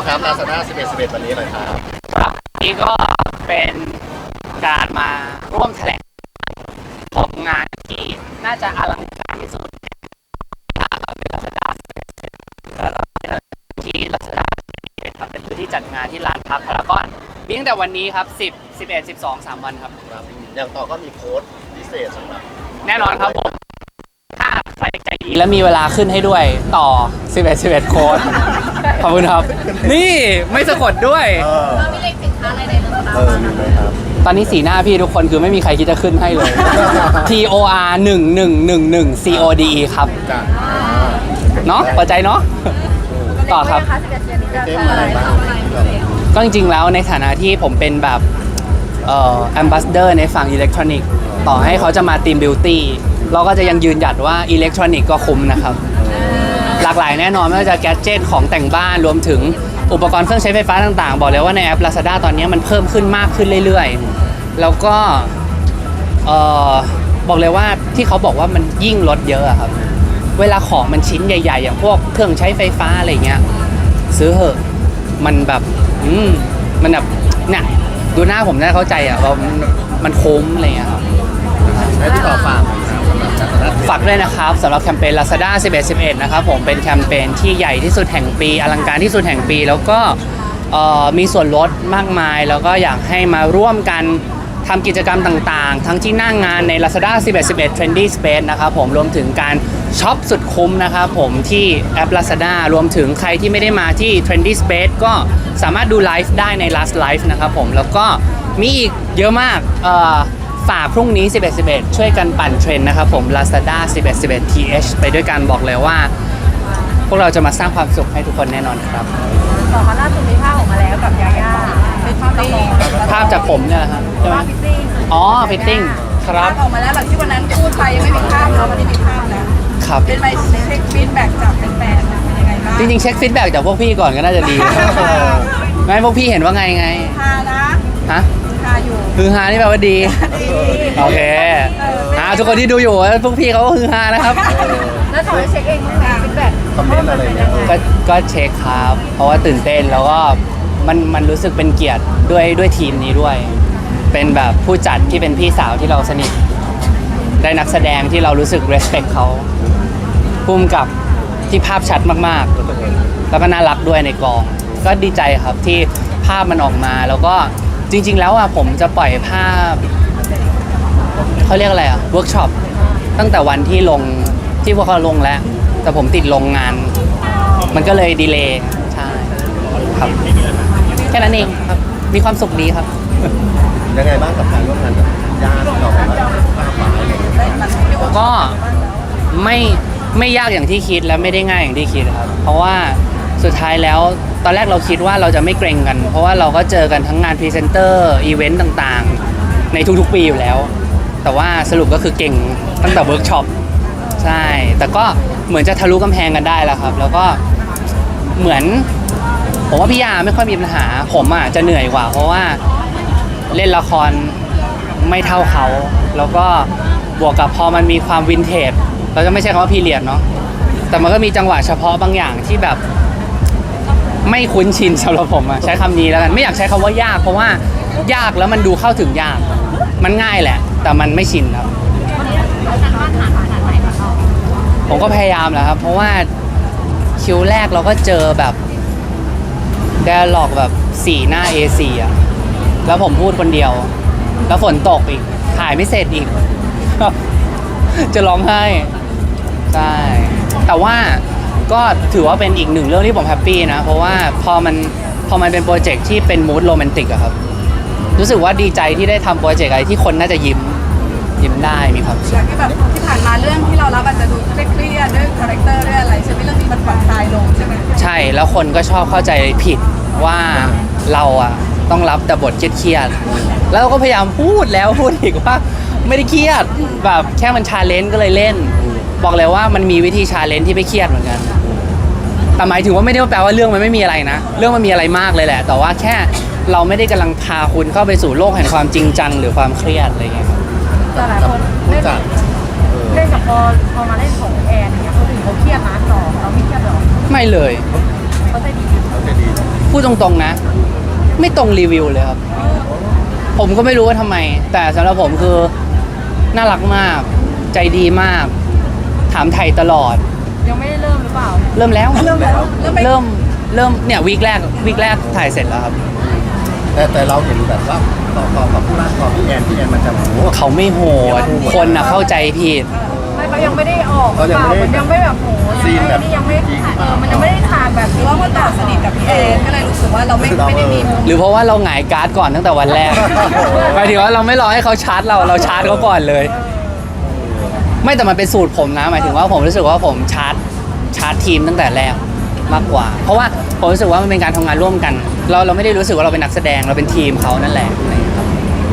บอกครับ Lazada 11 11 วันนี้หน่อยครับครับนี่ก็เป็นการมาร่วมแถลงของงานที่น่าจะอลังการที่สุดในรัชดาที่รัชดาครับเป็นพื้นที่จัดงานที่ลานพักพารากอนมีตั้งแต่วันนี้ครับ 10 11 12 3 วันครับ ครับอย่างต่อก็มีโค้ดพิเศษสำหรับแน่นอนครับผม ถ้าใครใจดีและมีเวลาขึ้นให้ด้วยต่อ 11 11 โค้ด ขอบคุณครับ นี่ไม่สะกดด้วย เออเรามีเลขสินค้าอะไรในรถเออมีไหมครับ ตอนนี้สีหน้าพี่ทุกคนคือไม่มีใครคิดจะขึ้นให้เลย T O R 1 1 1 1 C O D E ครับ จ้ะเนาะพอใจเนาะ ต่อครับ สิบเอ็ดเดือนนี้จะเต็มทำอะอะไรไรบ้างทำอะไรพิเศษก็จริงๆแล้วในฐานะที่ผมเป็นแบบเอ่อ ambassador ในฝั่งอิเล็กทรอนิกส์ต่อให้เขาจะมาทีมบิวตี้เราก็จะยังยืนหยัดว่าอิเล็กทรอนิกส์ก็คุ้มนะครับ หลากหลายแน่นอนไม่ว่าจะแกดเจิตของแต่งบ้านรวมถึงอุปกรณ์เครื่องใช้ไฟฟ้าต่างๆ บอกเลยว่าในแอป Lazada ตอนนี้มันเพิ่มขึ้นมากขึ้นเรื่อยๆ แล้วก็เออบอกเลยว่าที่เขาบอกว่ามันยิ่งลดเยอะอะครับ เวลาของมันชิ้นใหญ่ ๆ อย่างพวกเครื่องใช้ไฟฟ้าอะไรเงี้ยซื้อเหอะมันแบบอืมมันแบบเนี่ยดูหน้าผมน่าเข้าใจอะว่ามันมันคุ้มอะไรเงี้ยครับให้พี่ต่อฝาก ฝากด้วยนะครับสำหรับแคมเปญ Lazada 11 11 นะครับผมเป็นแคมเปญที่ใหญ่ที่สุดแห่งปี อลังการที่สุดแห่งปี แล้วก็เอ่อมีส่วนลดมากมาย แล้วก็อยากให้มาร่วมกันทำกิจกรรมต่างๆ ทั้งที่หน้างงานใน Lazada 11 11 Trendy Space นะครับผมรวมถึงการช็อปสุดคุ้มนะครับผมที่แอป Lazada รวมถึงใครที่ไม่ได้มาที่ Trendy Space ก็สามารถดูไลฟ์ได้ใน Last Live นะครับผมแล้วก็มีอีกเยอะมากเอ่อ ฝากพรุ่งนี้ 11 11 ช่วยกันปั่นเทรนด์นะครับผม Lazada 11 11 TH ไปด้วยกันบอกเลยว่า พวกเราจะมาสร้างความสุขให้ทุกคนแน่นอนครับ ต่อมาล่าสุดมีภาพออกมาแล้วกับยาย่าเป็นภาพน้องภาพจากผมเนี่ยแหละครับใช่ไหมภาพฟิตติ้งอ๋อฟิตติ้งครัภาบพออกมาแล้วหลังที่วันนั้นพูดไปยังไม่มีภาพเราวันนี้มีภาพแล้วครับ เป็นใบเช็คฟีดแบ็กจากแฟนๆเป็นยังไงบ้างจริงๆ เช็คฟีดแบ็กจากพวกพี่ก่อนก็น่าจะดี ไม่พวกพี่เห็นว่าไงไงฮานะฮะฮาอยู่ ฮือฮานี่แปลว่าดีดี โอเคอ่าทุกคนที่ดูอยู่พวกพี่เขาก็ฮือฮานะครับ แล้วต่อไปเช็คเองบ้างไหมฟีดแบ็กคอมเมนต์อะไรเนี่ยก็ก็เช็คครับ เพราะว่าตื่นเต้นแล้วก็มันมันรู้สึกเป็นเกียรติด้วยด้วยทีมนี้ด้วย เป็นแบบผู้จัดที่เป็นพี่สาวที่เราสนิท ได้นักแสดงที่เรารู้สึก respect เขาพุ่มกับที่ภาพชัดมากๆ แล้วก็น่ารักด้วยในกอง ก็ดีใจครับที่ภาพมันออกมาแล้วก็ จริง ๆ แล้วอะผมจะปล่อยภาพเขาเรียกอะไรอะเวิร์กช็อปตั้งแต่วันที่ลงที่พวกเขาลงแล้ว แต่ผมติดลงงาน มันก็เลยดีเลย์ใช่ครับแค่นั้นเองครับ มีความสุขดีครับ ยังไงบ้างกับการร่วมงานกับญาติที่เราแบบว่าป้าป๋าอะไรอย่างเงี้ยก็ไม่ไม่ยากอย่างที่คิดและไม่ได้ง่ายอย่างที่คิดครับ เพราะว่าสุดท้ายแล้ว ตอนแรกเราคิดว่าเราจะไม่เกรงกัน เพราะว่าเราก็เจอกันทั้งงานพรีเซนเตอร์อีเวนต์ต่างๆ ในทุกๆปีอยู่แล้ว แต่ว่าสรุปก็คือเก่งตั้งแต่เวิร์กช็อปใช่ แต่ก็เหมือนจะทะลุกำแพงกันได้แล้วครับ แล้วก็เหมือน ผมว่าพี่ยาไม่ค่อยมีปัญหา ผมอะจะเหนื่อยกว่า เพราะว่าเล่นละครไม่เท่าเขา แล้วก็บวกกับพอมันมีความวินเทจเราจะไม่ใช่คำว่าพีเรียดเนาะแต่มันก็มีจังหวะเฉพาะบางอย่างที่แบบ ไม่คุ้นชินสำหรับผมอะใช้คำนี้แล้วกันไม่อยากใช้คำว่ายาก เพราะว่ายากแล้วมันดูเข้าถึงยาก มันง่ายแหละ แต่มันไม่ชินครับผมก็พยายามแหละครับ เพราะว่าคิวแรกเราก็เจอแบบ d ด a ล็อกแบบสี่หน้า A4 อะแล้วผมพูดคนเดียว แล้วฝนตกอีก ถ่ายไม่เสร็จอีก จะร้องไห้ ใช่ แต่ว่า ก็ถือว่าเป็นอีกหนึ่งเรื่องที่ผมแฮปปี้นะ เพราะว่าพอมันพอมันเป็นโปรเจกต์ที่เป็นมูดโรแมนติกอะครับ รู้สึกว่าดีใจที่ได้ทำโปรเจกต์อะไรที่คนน่าจะยิ้มยิ้มได้มีความสุข จากที่แบบที่ผ่านมาเรื่องที่เรารับอาจจะดูเครียดๆด้วยคาแรคเตอร์ด้วยอะไรใช่ไหมเรื่องนี้มันผ่อนคลายลงใช่ไหมใช่แล้วคนก็ชอบเข้าใจผิดว่าเราอะต้องรับแต่บทเครียดๆแล้วเราก็พยายามพูดแล้วพูดอีกว่าไม่ได้เครียดแบบแค่มันชาเลนจ์ก็เลยเล่น บอกเลยว่ามันมีวิธีชาเลนจ์ที่ไม่เครียดเหมือนกัน แต่หมายถึงว่าไม่ได้แปลว่าเรื่องมันไม่มีอะไรนะ เรื่องมันมีอะไรมากเลยแหละ แต่ว่าแค่เราไม่ได้กำลังพาคุณเข้าไปสู่โลกแห่งความจริงจังหรือความเครียดอะไรอย่างเงี้ยครับแต่หลายคนผู้เล่นจัดเออเล่นกับพอพอมาเล่นของแอนเนี่ยเขาถึงเขาเครียดนะต่อเราไม่เครียดหรอไม่เลย เขาใจดีเขาจะดีพูดตรงๆนะ ไม่ตรงรีวิวเลยครับ ผมก็ไม่รู้ว่าทำไม แต่สำหรับผมคือน่ารักมาก ใจดีมาก ถามไทยตลอด ยังไม่ได้เริ่มหรือเปล่า เริ่มแล้ว เริ่มแล้วเริ่มไปเริ่ม เริ่ม เนี่ยวีคแรกวีคแรกถ่ายเสร็จแล้วครับ แต่แต่เราเห็นแบบว่าต่อต่อกับผู้ร่างต่อพี่แอนพี่แอนมันจะโอ้โหเขาไม่โหด คนน่ะเข้าใจผิด ไม่เขายังไม่ได้ออกเขายังไม่ได้มันยังไม่แบบโหซีนแบบยังไม่จริงเออมันยังไม่ได้ขาดแบบหรือว่ามันต่อสนิทกับพี่แอนก็เลยรู้สึกว่าเราไม่ไม่ได้มีมุมหรือเพราะว่าเราหงายการ์ดก่อนตั้งแต่วันแรกหมายถึงว่าเราไม่รอให้เขาชาร์จเราเราชาร์จเขาก่อนเลย ไม่แต่มันเป็นสูตรผมนะหมายถึงว่าผมรู้สึกว่าผมชาร์จชาร์จทีมตั้งแต่แรกมากกว่า เพราะว่าผมรู้สึกว่ามันเป็นการทำงานร่วมกัน เราเราไม่ได้รู้สึกว่าเราเป็นนักแสดงเราเป็นทีมเขานั่นแหละอะไรอย่างเงี้ยครับ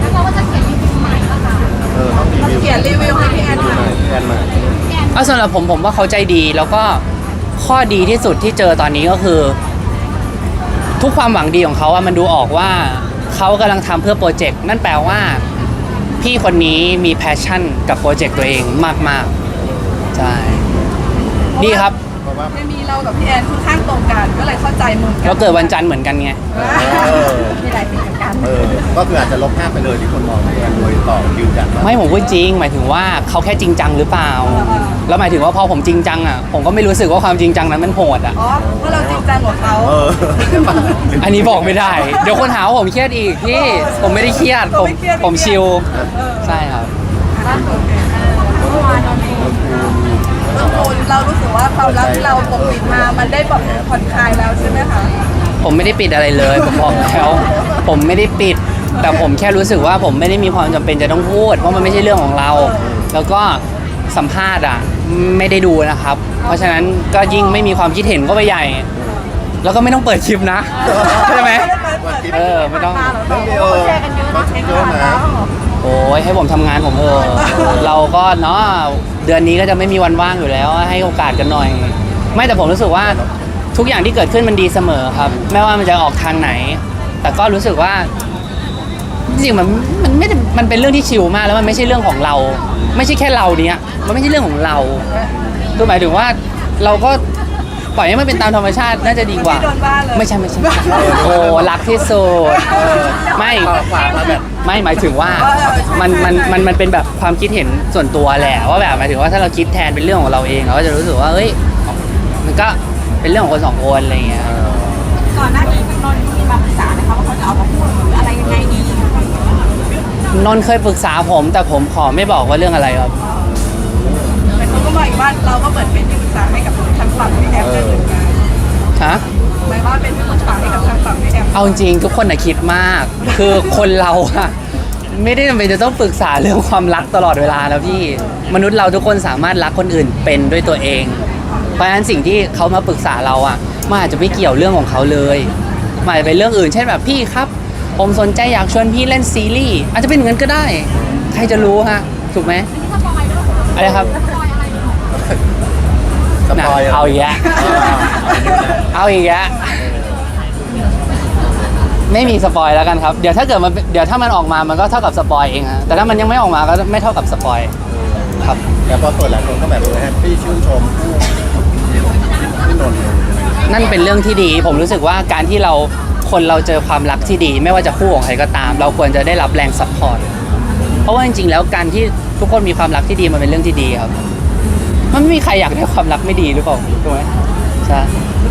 แล้วเราก็จะเขียนรีวิวใหม่ก็ค่ะเออต้องรีวิวเขียนรีวิวให้พี่แอนหน่อยพี่แอนมาเอาสำหรับผมผมว่าเขาใจดีแล้วก็ข้อดีที่สุดที่เจอตอนนี้ก็คือ ทุกความหวังดีของเขาอะมันดูออกว่าเขากำลังทำเพื่อโปรเจกต์นั่นแปลว่า พี่คนนี้มีแพชชั่นกับโปรเจกต์ตัวเองมากๆใช่นี่ครับ เพราะว่า ไม่มีเรากับพี่แอนค่อนข้างตรงกันก็เใจมุมกันเราเกิดวันจันทร์เหมือนกันไง เออ มีหลายสิ่งเหมือนกันเออ ก็คืออาจจะลบภาพไปเลยที่คนมองพี่แอนโดยต่อยืนยันว่าไม่ผมพูดจริง หมายถึงว่าเขาแค่จริงจังหรือเปล่า แล้วหมายถึงว่าพอผมจริงจังอะผมก็ไม่รู้สึกว่าความจริงจังนั้นมันโหดอะ อ๋อเพราะเราจริงจังกว่าเขาเอออันนี้บอกไม่ได้ เดี๋ยวคนหาว่าผมเครียดอีกพี่ผมไม่ได้เครียดผมผมชิลใช่ครับล่าสุดเมื่อวานนนเองเรื่องคุณเรารู้สึกว่าความรักที่เราปกปิดมา มันได้แบบผ่อนคลายแล้วใช่ไหมคะผมไม่ได้ปิดอะไรเลย ผมบอกแล้วผมไม่ได้ปิด แต่ผมแค่รู้สึกว่าผมไม่ได้มีความจำเป็นจะต้องพูด เพราะมันไม่ใช่เรื่องของเรา แล้วก็สัมภาษณ์อะไม่ได้ดูนะครับ เพราะฉะนั้นก็ยิ่งไม่มีความคิดเห็นก็ไปใหญ่ แล้วก็ไม่ต้องเปิดคลิปนะใช่ไหม เออไม่ต้อง เรื่องนี้เออมันเยอะนะ โอ้ยให้ผมทำงานผมเถอะเราก็เนาะเดือนนี้ก็จะไม่มีวันว่างอยู่แล้ว ให้โอกาสกันหน่อย ไม่แต่ผมรู้สึกว่าทุกอย่างที่เกิดขึ้นมันดีเสมอครับ ไม่ว่ามันจะออกทางไหน แต่ก็รู้สึกว่าจริงๆมันมันไม่ได้มันเป็นเรื่องที่ชิลมากแล้วมันไม่ใช่เรื่องของเรา ไม่ใช่แค่เราเนี้ยมันไม่ใช่เรื่องของเราคือหมายถึงว่าเราก็ ปล่อยให้มันเป็นตามธรรมชาติน่าจะดีกว่าไม่โดนบ้านเลย ไม่ใช่ไม่ใช่โอ้รักที่สุดไม่ฝากมาแบบ ไม่หมายถึงว่ามันมันมันมันเป็นแบบความคิดเห็นส่วนตัวแหละว่าแบบหมายถึงว่าถ้าเราคิดแทนเป็นเรื่องของเราเองเราก็จะรู้สึกว่าเอ้ยมันก็เป็นเรื่องของคนสองคนอะไรอย่างเงี้ย ก่อนหน้านี้นนท์มีมาปรึกษาไหมคะว่าเขาจะเอามาพูดหรืออะไรยังไงดี นนท์เคยปรึกษาผม แต่ผมขอไม่บอกว่าเรื่องอะไรครับแต่เขาก็ บอกอีกว่าเราก็เหมือนเป็นที่ปรึกษาให้กับทางฝั่งพี่แอมด้วยเหมือนกันฮะ หมายว่าเป็นที่ปรึกษาให้กับทางฝั่งพี่แอมเอาจริงๆทุกคนน่ะคิดมาก คือคนเราอะไม่ได้จำเป็นจะต้องปรึกษาเรื่องความรักตลอดเวลาแล้วพี่มนุษย์เราทุกคนสามารถรักคนอื่นเป็นด้วยตัวเอง เพราะฉะนั้นสิ่งที่เขามาปรึกษาเราอะมันอาจจะไม่เกี่ยวเรื่องของเขาเลยมันอาจจะเป็นเรื่องอื่น เช่นแบบพี่ครับ ผมสนใจอยากชวนพี่เล่นซีรีส์อาจจะเป็นอย่างนั้นก็ได้ ใครจะรู้ฮะถูกไหมอะไรครับ สปอยน่ะเอาอีกแล้วเอาอีกแล้วไม่มีสปอยแล้วกันครับ เดี๋ยวถ้าเกิดมันเดี๋ยวถ้ามันออกมามันก็เท่ากับสปอยเองฮะแต่ถ้ามันยังไม่ออกมาก็ไม่เท่ากับสปอยครับแต่พอส่วนหลายคนก็แบบเออแฮปปี้ชื่นชมผู้พี่นนท์เลยนั่นเป็นเรื่องที่ดี ผมรู้สึกว่าการที่เราคนเราเจอความรักที่ดี ไม่ว่าจะคู่ของใครก็ตาม เราควรจะได้รับแรงซัพพอร์ตเพราะว่าจริงๆแล้วการที่ทุกคนมีความรักที่ดีมันเป็นเรื่องที่ดีครับ มันไม่มีใครอยากได้ความรักไม่ดีหรือเปล่าถูกไหมใช่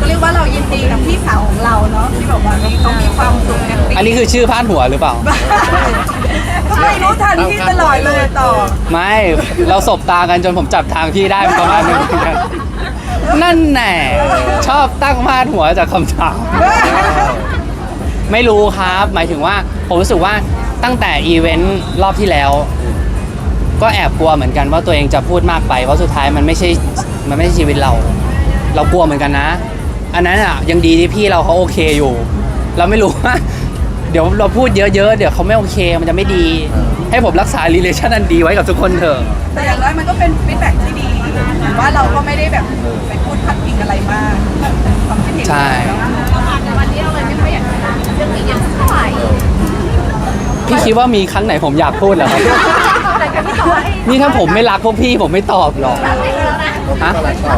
ก็เรียกว่าเรายินดีกับพี่สาวของเราเนาะที่แบบว่าเขามีความสุขแฮปปี้อันนี้คือชื่อพาดหัวหรือเปล่า ใช่รู้ทันพี่ตลอดเลยต่อ ไม่ เราสบตากันจนผมจับทางพี่ได้ประมาณนึงเหมือนกันนั่นแน่ชอบตั้งพาดหัวจากคำถาม ไม่รู้ครับ หมายถึงว่าผมรู้สึกว่าตั้งแต่อีเวนต์รอบที่แล้ว ก็แอบกลัวเหมือนกันว่าตัวเองจะพูดมากไปเพราะสุดท้ายมันไม่ใช่มันไม่ใช่ชีวิตเรา เรากลัวเหมือนกันนะ อันนั้นอะยังดีที่พี่เราเขาโอเคอยู่ เราไม่รู้ว่าเดี๋ยวเราพูดเยอะๆเดี๋ยวเขาไม่โอเคมันจะไม่ดี ให้ผมรักษา relation อันดีไว้กับทุกคนเถอะ แต่อย่างน้อยมันก็เป็นฟีดแบ็กที่ดีถือว่าเราก็ไม่ได้แบบไปพูดพัดพิงอะไรมากความคิดเห็นใช่แต่วันนี้เราเลยไม่ค่อยอยากจะถามเรื่องนี้เท่าไหร่พี่คิดว่ามีครั้งไหนผมอยากพูดเหรอครับ แต่กับพี่ต่อให้นี่ถ้าผมไม่รักพวกพี่ผมไม่ตอบหรอกติดแล้วนะฮะก็รักต่อ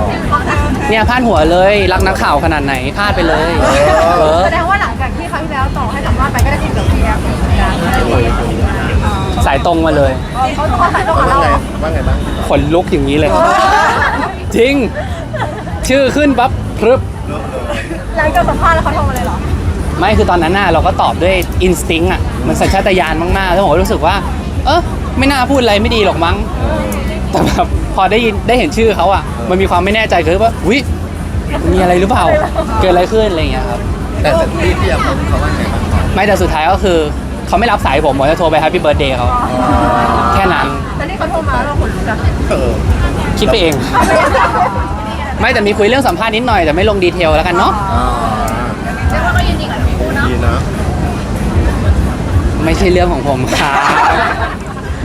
เนี่ยพลาดหัวเลยรักนักข่าวขนาดไหนพลาดไปเลยเออแสดงว่าหลังจากที่ครั้งที่แล้วต่อให้สัมภาษณ์ไปก็ได้คุยกับพี่แอฟเหมือนกันสายตรงมาเลย เขาต้องถ่ายต้องกับว่าเราไงว่าไงบ้างขนลุกอย่างนี้เลย จริง ชื่อขึ้นปั๊บพรึบ หลังจากสัมภาษณ์แล้วเขาโทรมาเลยเหรอไม่คือตอนนั้นน่ะเราก็ตอบด้วยอินสติ้งอะมันสัญชาตญาณมากๆแล้วผมก็รู้สึกว่า เออ ไม่น่าพูดอะไรไม่ดีหรอกมั้ง แต่แบบพอได้ยินได้เห็นชื่อเขาอะ มันมีความไม่แน่ใจคือว่าวิมีอะไรหรือเปล่า เกิดอะไรขึ้นอะไรอย่างเงี้ยครับ แต่แต่พี่พี่ยาผมเขาว่าไงบ้างไม่แต่สุดท้ายก็คือเขาไม่รับสายผมผมจะโทรไป Happy Birthday เขาแค่นั้น แต่นี่เขาโทรมาแล้วเราขนลุกอะเออคิดไปเอง ไม่แต่มีคุยเรื่องสัมภาษณ์นิดหน่อยแต่ไม่ลงดีเทลแล้วกันเนาะ อ่าเรียกว่าก็ยินดีกับทั้งคู่เนาะดีนะ ไม่ใช่เรื่องของผมครับ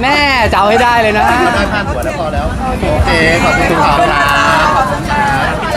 แม่จะเอาให้ได้เลยนะ ได้ผ่านหัวแล้วพอแล้ว โอเค ขอบคุณทุกคนครับ